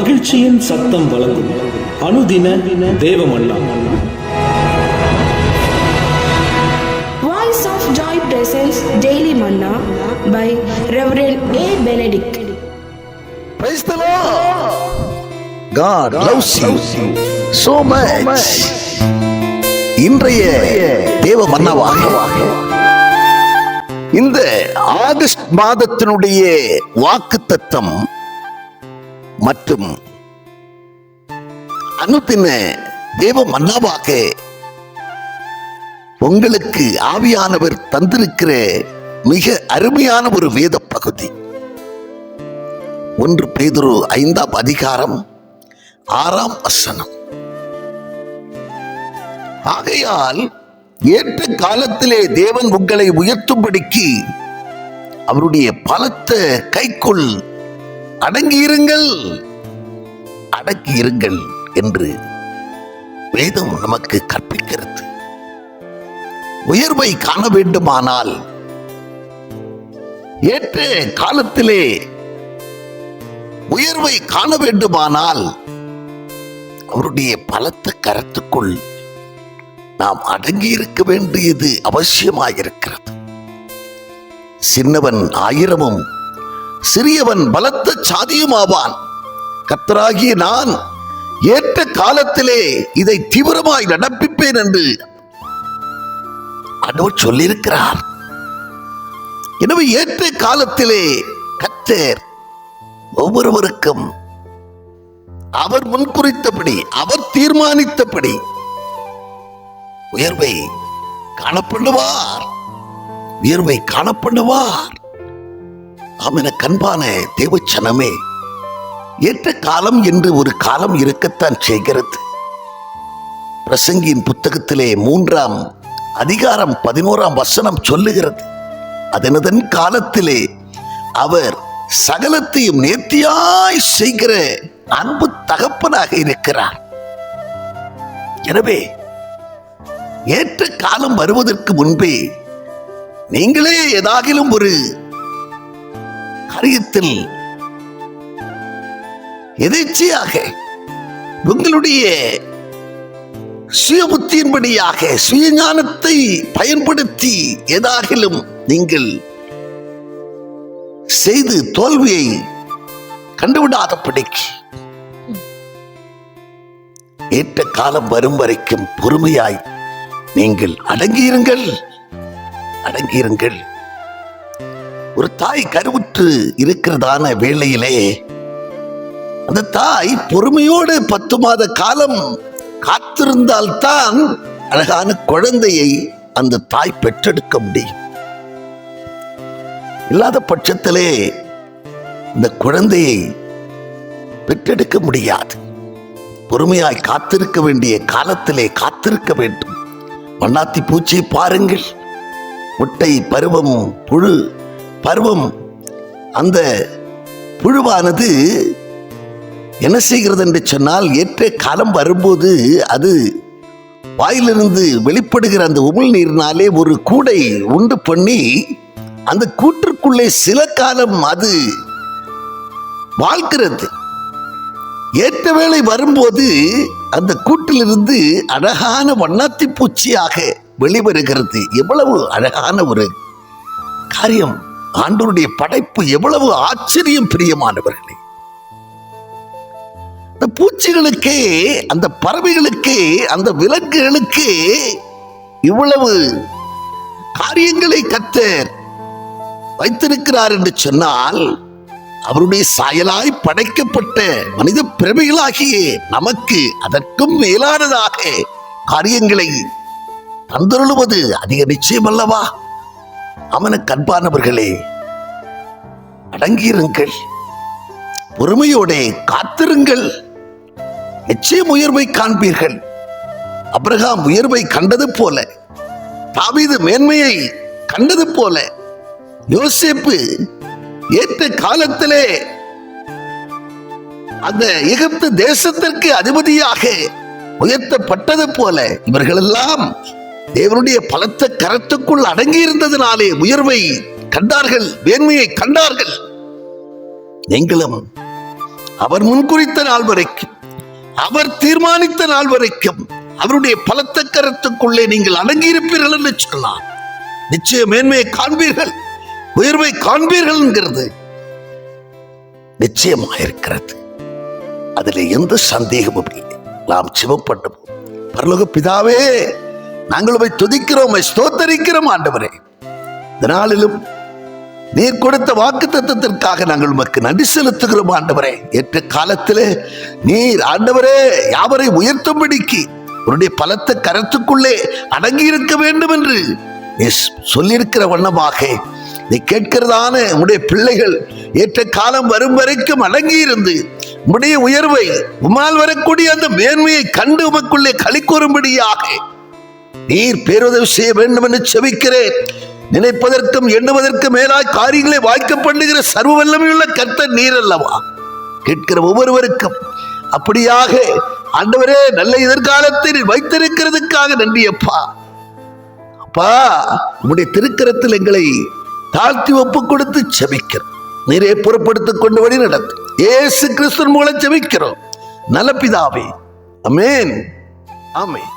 மகிழ்ச்சியின் சத்தம் வழங்கும் அனுதின தேவமல்லா Voice of Joy presents Daily Manna by Reverend A. Benedict. Praise the Lord. God loves you so much. இன்றைய தேவ மன்னவாக இந்த ஆகஸ்ட் மாதத்தினுடைய வாக்கு தத்தம் மற்றும் அனுப்பின தேவ மன்னாவாக உங்களுக்கு ஆவியானவர் தந்திருக்கிற மிக அருமையான ஒரு வேத பகுதி. ஒன்று பேதுரு ஐந்தாம் அதிகாரம் ஆறாம் வசனம். ஆகையால் ஏற்ற காலத்திலே தேவன் உங்களை உயர்த்தும்படிக்கு அவருடைய பலத்த கைக்குள் அடங்கியிருங்கள். அடக்கியிருங்கள் என்று வேதம் நமக்கு கற்பிக்கிறது. உயர்வை காண வேண்டுமானால் ஏற்ற காலத்திலே உயர்வை காண வேண்டுமானால் அவருடைய பலத்த கரத்துக்குள் நாம் அடங்கி இருக்க வேண்டியது அவசியமாயிருக்கிறது. சின்னவன் ஆயிரமும் சிறியவன் பலத்த சாதியுமாவான். கத்தராகிய நான் ஏற்ற காலத்திலே இதை தீவிரமாய் நடப்பிப்பேன் என்று அடோ சொல்லியிருக்கிறார். எனவே ஏற்ற காலத்திலே கத்தர் ஒவ்வொருவருக்கும் அவர் முன்குறித்தபடி அவர் தீர்மானித்தபடி உயர்வை காணப்படுவார். உயர்வை காணப்படுவார். ஆமென கண்பான தேவச்சனமே ஏற்ற காலம் என்று ஒரு காலம் இருக்கத்தான் செய்கிறது. பிரசங்கியின் புத்தகத்திலே மூன்றாம் அதிகாரம் பதினோராம் வசனம் சொல்லுகிறது. அதனதன் காலத்திலே அவர் சகலத்தையும் நேர்த்தியாய் செய்கிற அன்பு தகப்பனாக இருக்கிறார். எனவே ஏற்ற காலம் வருவதற்கு முன்பே நீங்களே ஏதாகிலும் ஒரு காரியத்தில் எதேச்சையாக உங்களுடைய சுய புத்தியின்படியாக சுயஞானத்தை பயன்படுத்தி ஏதாகிலும் நீங்கள் செய்து தோல்வியை கண்டுவிடாதபடிக்கு ஏற்ற காலம் வரும் வரைக்கும் பொறுமையாய் நீங்கள் அடங்கியிருங்கள். அடங்கியிருங்கள். ஒரு தாய் கருவுற்று இருக்கிறதான வேளையிலே அந்த தாய் பொறுமையோடு பத்து மாத காலம் காத்திருந்தால்தான் அழகான குழந்தையை அந்த தாய் பெற்றெடுக்க முடியும். இல்லாத பட்சத்திலே இந்த குழந்தையை பெற்றெடுக்க முடியாது. பொறுமையாய் காத்திருக்க வேண்டிய காலத்திலே காத்திருக்க வேண்டும். மண்ணாத்தி பூச்சியை பாருங்கள். முட்டை பருவம் புழு பருவம் அந்த புழுவானது என்ன செய்கிறது என்று சொன்னால் ஏற்ற காலம் வரும்போது அது வாயிலிருந்து வெளிப்படுகிற அந்த உமிழ்நீரினாலே ஒரு கூடை உண்டு பண்ணி அந்த கூற்றுக்குள்ளே சில காலம் அது வாழ்கிறது. ஏற்ற வேளை வரும்போது அந்த கூட்டிலிருந்து அழகான வண்ணாத்தி பூச்சியாக வெளிவருகிறது. எவ்வளவு அழகான ஒரு காரியம். ஆண்டவருடைய படைப்பு எவ்வளவு ஆச்சரியம் பிரியமானவர்களே இந்த பூச்சிகளுக்கே அந்த பறவைகளுக்கே அந்த விலங்குகளுக்கே இவ்வளவு காரியங்களை கத்தர் வைத்திருக்கிறார் என்று சொன்னால் அவருடைய சாயலாய் படைக்கப்பட்ட மனித பிறவைகளாகிய நமக்கு அதற்கும் மேலானதாக காரியங்களை தந்தருளுவது அதிக நிச்சயம் அல்லவா அவன கண்பானவர்களே அடங்கியிருங்கள். பொறுமையோட காத்திருங்கள். நிச்சயம் உயர்வை காண்பீர்கள். அப்ரஹாம் உயர்வை கண்டது போல தாவீது மேன்மையை கண்டது போல யோசிப்பு ஏற்ற காலத்திலே அந்த எகிப்து தேசத்திற்கு அதிபதியாக உயர்த்தப்பட்டது போல இவர்களெல்லாம் தேவனுடைய பலத்த கரத்துக்குள் அடங்கி இருந்ததினாலே உயர்வை கண்டார்கள் வேண்மையை கண்டார்கள். நீங்களும் அவர் முன்குறித்த நாள் வரைக்கும் அவர் தீர்மானித்த நாள் வரைக்கும் அவருடைய பலத்த கரத்துக்குள்ளே நீங்கள் அடங்கியிருப்பீர்கள் என்று சொல்லலாம் நிச்சய மேன்மையை காண்பீர்கள் உயர்வை காண்பீர்கள் என்கிறது. நிச்சயமாயிருக்கிறது அதில் எந்த சந்தேகமும் இல்லை. நாம் சிவப்பட்டோம் பரலோக பிதாவே நாங்கள் போய் துதிக்கிறோம் ஸ்தோத்தரிக்கிறோம் ஆண்டவரே. இந்த நாளிலும் நீர் கொடுத்த வாக்கு தத்துவத்திற்காக நாங்கள் உமக்கு நன்றி செலுத்துகிறோம் ஆண்டவரே. ஏற்ற காலத்திலே நீர் ஆண்டவரே யாவரை உயர்த்தும்படிக்கு உன்னுடைய பலத்த கரத்துக்குள்ளே அடங்கி இருக்க வேண்டும் என்று நீ சொல்லியிருக்கிற வண்ணமாக நீ கேட்கிறதான உன்னுடைய பிள்ளைகள் ஏற்ற காலம் வரும் வரைக்கும் அடங்கி இருந்து உம்முடைய உயர்வை உமால் வரக்கூடிய அந்த மேன்மையை கண்டு உமக்குள்ளே களி கூறும்படியாக நீர் பேருதவி செய்ய வேண்டும் என்று செபிக்கிறேன். நினைப்பதற்கும் எண்ணுவதற்கும் மேலாய் காரியங்களை வாய்க்க பண்ணுகிற சர்வ வல்லமையுள்ள நீர் அல்லவா? கேட்கிற ஒவ்வொருவருக்கும் அப்படியாக ஆண்டவரே நல்ல எதிர்காலத்தை வைத்திருக்கிறதுக்காக நன்றி அப்பா. அப்பா உம்முடைய திருக்கரத்தில் எங்களை தாழ்த்தி ஒப்பு கொடுத்து செபிக்கிறோம். நீரே புறப்படுத்திக் கொண்டு வழி நடத்து. ஏசு கிறிஸ்தன் மூலம் செபிக்கிறோம். நல்ல பிதாவே அமேன் ஆமென்.